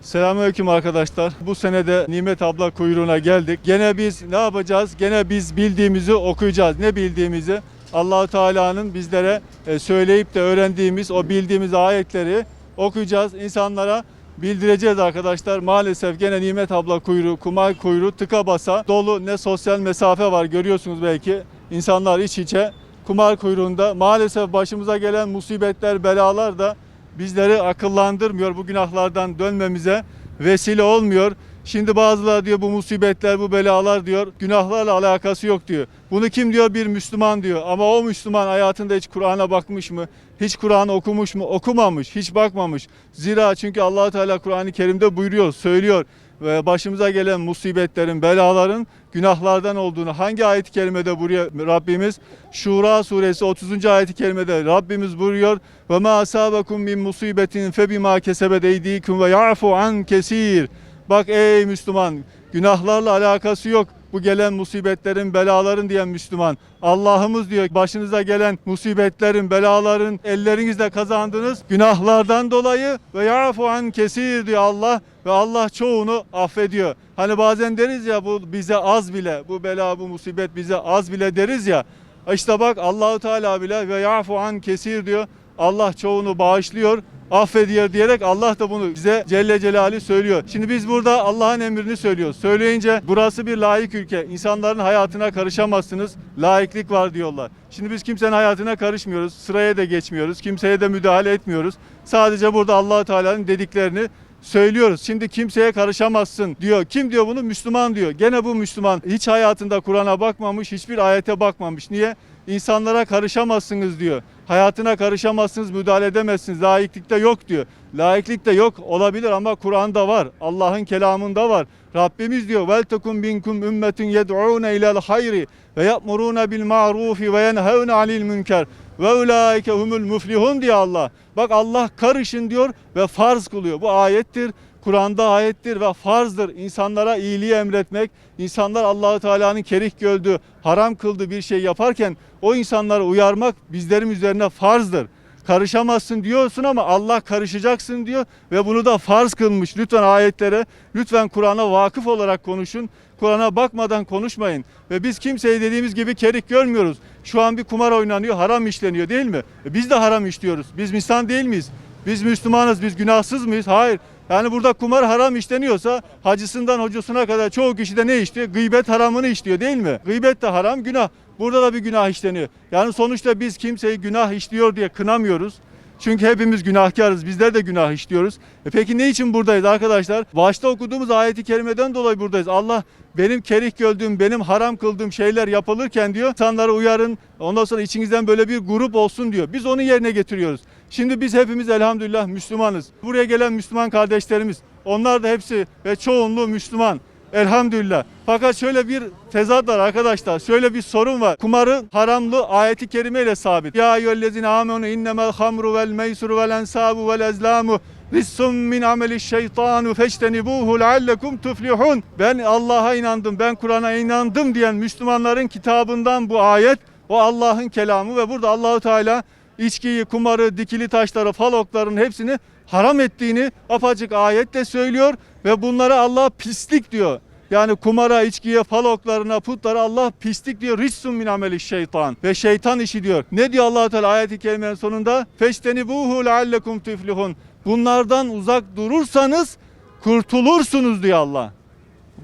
Selamünaleyküm arkadaşlar. Bu senede Nimet abla kuyruğuna geldik. Gene biz ne yapacağız? Gene biz bildiğimizi okuyacağız. Ne bildiğimizi? Allahu Teala'nın bizlere e, söyleyip de öğrendiğimiz o bildiğimiz ayetleri okuyacağız. İnsanlara bildireceğiz arkadaşlar. Maalesef gene Nimet abla kuyruğu, kumay kuyruğu tıka basa dolu ne sosyal mesafe var görüyorsunuz belki. İnsanlar iç içe kumar kuyruğunda. Maalesef başımıza gelen musibetler, belalar da bizleri akıllandırmıyor. Bu günahlardan dönmemize vesile olmuyor. Şimdi bazıları diyor bu musibetler, bu belalar diyor günahlarla alakası yok diyor. Bunu kim diyor? Bir Müslüman diyor. Ama o Müslüman hayatında hiç Kur'an'a bakmış mı? Hiç Kur'an okumuş mu? Okumamış, hiç bakmamış. Zira çünkü allah Teala Kur'an-ı Kerim'de buyuruyor, söylüyor ve başımıza gelen musibetlerin, belaların günahlardan olduğunu hangi ayet-i kerimede buyuruyor Rabbimiz? Şura suresi 30. ayet-i kerimede Rabbimiz buyuruyor ve ma asabakum min musibetin fe bima kesebet eydikum ve ya'fu an kesir. Bak ey Müslüman günahlarla alakası yok. Bu gelen musibetlerin, belaların diyen Müslüman. Allah'ımız diyor başınıza gelen musibetlerin, belaların ellerinizle kazandığınız günahlardan dolayı ve yafu an kesir diyor Allah ve Allah çoğunu affediyor. Hani bazen deriz ya bu bize az bile, bu bela, bu musibet bize az bile deriz ya. İşte bak Allahu Teala bile ve yafu an kesir diyor. Allah çoğunu bağışlıyor affediyor diyerek Allah da bunu bize Celle Celaluhu söylüyor. Şimdi biz burada Allah'ın emrini söylüyoruz. Söyleyince burası bir layık ülke. İnsanların hayatına karışamazsınız. Laiklik var diyorlar. Şimdi biz kimsenin hayatına karışmıyoruz. Sıraya da geçmiyoruz. Kimseye de müdahale etmiyoruz. Sadece burada Allah Teala'nın dediklerini söylüyoruz. Şimdi kimseye karışamazsın diyor. Kim diyor bunu? Müslüman diyor. Gene bu Müslüman hiç hayatında Kur'an'a bakmamış, hiçbir ayete bakmamış. Niye? İnsanlara karışamazsınız diyor. Hayatına karışamazsınız, müdahale edemezsiniz. Laiklikte yok diyor. Laiklikte yok olabilir ama Kur'an'da var. Allah'ın kelamında var. Rabbimiz diyor vel tekum binkum ümmetun yed'un ila'l hayri ve ya'muruna bil ma'rufi ve yenhevun 'anil münker ve ulaike humul muflihun diyor Allah. Bak Allah karışın diyor ve farz kılıyor. Bu ayettir. Kur'an'da ayettir ve farzdır. İnsanlara iyiliği emretmek, insanlar Allahu Teala'nın kerih gördüğü, haram kıldığı bir şey yaparken o insanları uyarmak bizlerin üzerine farzdır. Karışamazsın diyorsun ama Allah karışacaksın diyor ve bunu da farz kılmış. Lütfen ayetlere, lütfen Kur'an'a vakıf olarak konuşun. Kur'an'a bakmadan konuşmayın. Ve biz kimseyi dediğimiz gibi kerik görmüyoruz. Şu an bir kumar oynanıyor, haram işleniyor değil mi? E biz de haram işliyoruz. Biz insan değil miyiz? Biz Müslümanız, biz günahsız mıyız? Hayır. Yani burada kumar haram işleniyorsa hacısından hocasına kadar çoğu kişi de ne işliyor? Gıybet haramını işliyor değil mi? Gıybet de haram, günah. Burada da bir günah işleniyor. Yani sonuçta biz kimseyi günah işliyor diye kınamıyoruz. Çünkü hepimiz günahkarız. Bizler de günah işliyoruz. E peki ne için buradayız arkadaşlar? Başta okuduğumuz ayeti kerimeden dolayı buradayız. Allah benim kerih gördüğüm, benim haram kıldığım şeyler yapılırken diyor insanları uyarın. Ondan sonra içinizden böyle bir grup olsun diyor. Biz onu yerine getiriyoruz. Şimdi biz hepimiz elhamdülillah Müslümanız. Buraya gelen Müslüman kardeşlerimiz, onlar da hepsi ve çoğunluğu Müslüman. Elhamdülillah. Fakat şöyle bir tezat var arkadaşlar. Şöyle bir sorun var. Kumarın haramlığı ayeti kerimeyle sabit. Ya eyyühellezine amenu innemel hamru vel meysuru vel ensabu vel ezlamu Rissum min ameli şeytanu feçtenibuhu leallekum tuflihun. Ben Allah'a inandım, ben Kur'an'a inandım diyen Müslümanların kitabından bu ayet. O Allah'ın kelamı ve burada Allahu Teala içkiyi, kumarı, dikili taşları, fal oklarının hepsini haram ettiğini apacık ayetle söylüyor ve bunlara Allah pislik diyor. Yani kumara, içkiye, fal oklarına, putlara Allah pislik diyor. Rissun min ameli şeytan. Ve şeytan işi diyor. Ne diyor allah Teala ayeti kerimenin sonunda? Feştenibuhu leallekum tuflihun. Bunlardan uzak durursanız kurtulursunuz diyor Allah.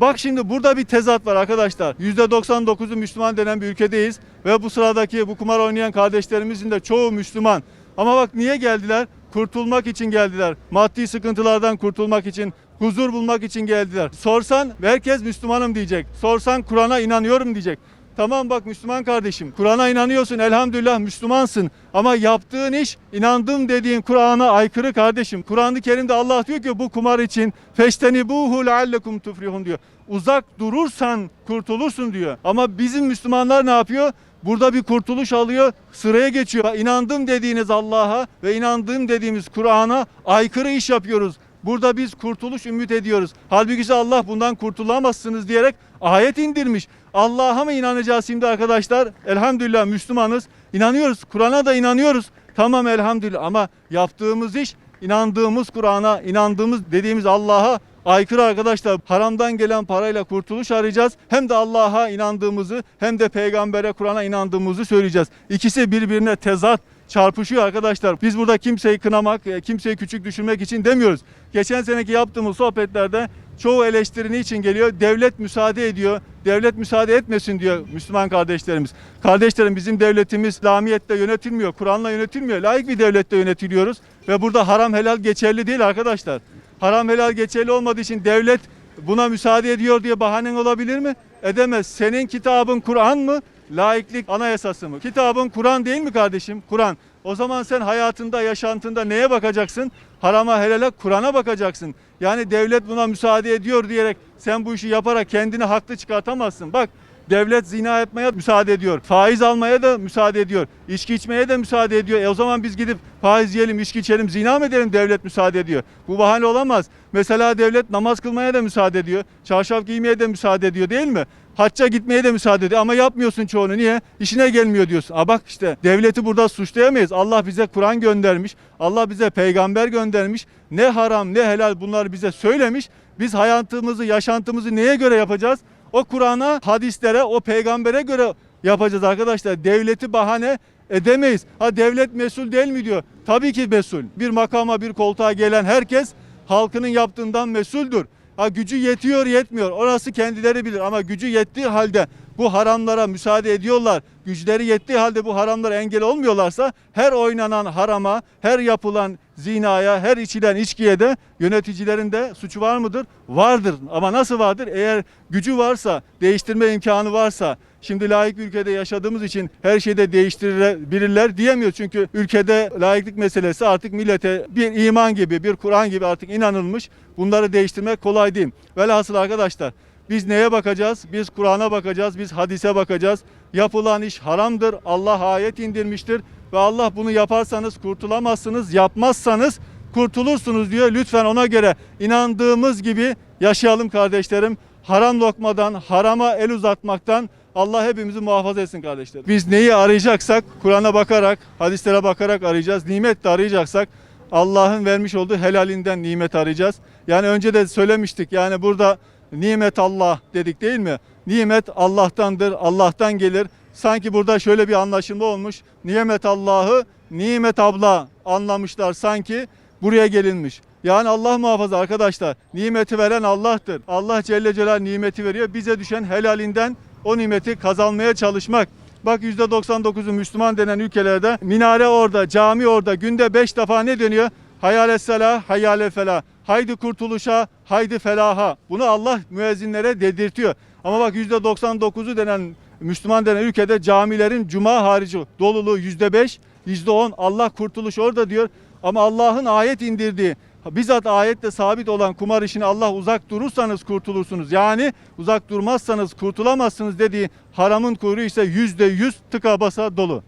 Bak şimdi burada bir tezat var arkadaşlar. %99'u Müslüman denen bir ülkedeyiz. Ve bu sıradaki bu kumar oynayan kardeşlerimizin de çoğu Müslüman. Ama bak niye geldiler? Kurtulmak için geldiler. Maddi sıkıntılardan kurtulmak için, huzur bulmak için geldiler. Sorsan herkes Müslümanım diyecek. Sorsan Kur'an'a inanıyorum diyecek. Tamam bak Müslüman kardeşim. Kur'an'a inanıyorsun elhamdülillah Müslümansın. Ama yaptığın iş inandım dediğin Kur'an'a aykırı kardeşim. Kur'an-ı Kerim'de Allah diyor ki bu kumar için feştenibuhu leallekum tuflihun diyor. Uzak durursan kurtulursun diyor. Ama bizim Müslümanlar ne yapıyor? Burada bir kurtuluş alıyor, sıraya geçiyor. İnandım dediğiniz Allah'a ve inandığım dediğimiz Kur'an'a aykırı iş yapıyoruz. Burada biz kurtuluş ümit ediyoruz. Halbuki Allah bundan kurtulamazsınız diyerek ayet indirmiş. Allah'a mı inanacağız şimdi arkadaşlar? Elhamdülillah Müslümanız. İnanıyoruz. Kur'an'a da inanıyoruz. Tamam elhamdülillah ama yaptığımız iş inandığımız Kur'an'a, inandığımız dediğimiz Allah'a aykırı arkadaşlar. Haramdan gelen parayla kurtuluş arayacağız. Hem de Allah'a inandığımızı hem de peygambere, Kur'an'a inandığımızı söyleyeceğiz. İkisi birbirine tezat çarpışıyor arkadaşlar. Biz burada kimseyi kınamak, e, kimseyi küçük düşürmek için demiyoruz. Geçen seneki yaptığımız sohbetlerde çoğu eleştiri niçin geliyor? Devlet müsaade ediyor. Devlet müsaade etmesin diyor Müslüman kardeşlerimiz. Kardeşlerim bizim devletimiz İslamiyet'te yönetilmiyor. Kur'an'la yönetilmiyor. Layık bir devlette yönetiliyoruz. Ve burada haram helal geçerli değil arkadaşlar. Haram helal geçerli olmadığı için devlet buna müsaade ediyor diye bahanen olabilir mi? Edemez. Senin kitabın Kur'an mı? Laiklik anayasası mı? Kitabın Kur'an değil mi kardeşim? Kur'an. O zaman sen hayatında, yaşantında neye bakacaksın? Harama, helale, Kur'an'a bakacaksın. Yani devlet buna müsaade ediyor diyerek sen bu işi yaparak kendini haklı çıkartamazsın. Bak devlet zina yapmaya müsaade ediyor. Faiz almaya da müsaade ediyor. İçki içmeye de müsaade ediyor. E o zaman biz gidip faiz yiyelim, içki içelim, zina mı edelim devlet müsaade ediyor. Bu bahane olamaz. Mesela devlet namaz kılmaya da müsaade ediyor. Çarşaf giymeye de müsaade ediyor değil mi? Hacca gitmeye de müsaade ediyor ama yapmıyorsun çoğunu. Niye? İşine gelmiyor diyorsun. A bak işte devleti burada suçlayamayız. Allah bize Kur'an göndermiş. Allah bize peygamber göndermiş. Ne haram ne helal bunlar bize söylemiş. Biz hayatımızı, yaşantımızı neye göre yapacağız? O Kur'an'a, hadislere, o peygambere göre yapacağız arkadaşlar. Devleti bahane edemeyiz. Ha devlet mesul değil mi diyor. Tabii ki mesul. Bir makama, bir koltuğa gelen herkes halkının yaptığından mesuldür. Ha gücü yetiyor yetmiyor. Orası kendileri bilir ama gücü yettiği halde bu haramlara müsaade ediyorlar. Güçleri yettiği halde bu haramlara engel olmuyorlarsa her oynanan harama, her yapılan zinaya, her içilen içkiye de yöneticilerin de suçu var mıdır? Vardır. Ama nasıl vardır? Eğer gücü varsa, değiştirme imkanı varsa, şimdi layık ülkede yaşadığımız için her şeyde değiştirebilirler diyemiyor. Çünkü ülkede layıklık meselesi artık millete bir iman gibi, bir Kur'an gibi artık inanılmış. Bunları değiştirmek kolay değil. Velhasıl arkadaşlar biz neye bakacağız? Biz Kur'an'a bakacağız, biz hadise bakacağız. Yapılan iş haramdır. Allah ayet indirmiştir ve Allah bunu yaparsanız kurtulamazsınız, yapmazsanız kurtulursunuz diyor. Lütfen ona göre inandığımız gibi yaşayalım kardeşlerim. Haram lokmadan, harama el uzatmaktan Allah hepimizi muhafaza etsin kardeşlerim. Biz neyi arayacaksak Kur'an'a bakarak, hadislere bakarak arayacağız. Nimet de arayacaksak Allah'ın vermiş olduğu helalinden nimet arayacağız. Yani önce de söylemiştik yani burada nimet Allah dedik değil mi? Nimet Allah'tandır, Allah'tan gelir. Sanki burada şöyle bir anlaşılma olmuş. Nimet Allah'ı nimet abla anlamışlar sanki buraya gelinmiş. Yani Allah muhafaza arkadaşlar. Nimeti veren Allah'tır. Allah Celle Celal nimeti veriyor. Bize düşen helalinden o nimeti kazanmaya çalışmak. Bak %99'u Müslüman denen ülkelerde minare orada, cami orada günde 5 defa ne dönüyor? Hayale selah, hayale felah. Haydi kurtuluşa, haydi felaha. Bunu Allah müezzinlere dedirtiyor. Ama bak %99'u denen Müslüman denen ülkede camilerin cuma harici doluluğu %5, %10 Allah kurtuluş orada diyor. Ama Allah'ın ayet indirdiği bizzat ayette sabit olan kumar işini Allah uzak durursanız kurtulursunuz. Yani uzak durmazsanız kurtulamazsınız dediği haramın kuyruğu ise %100 tıka basa dolu.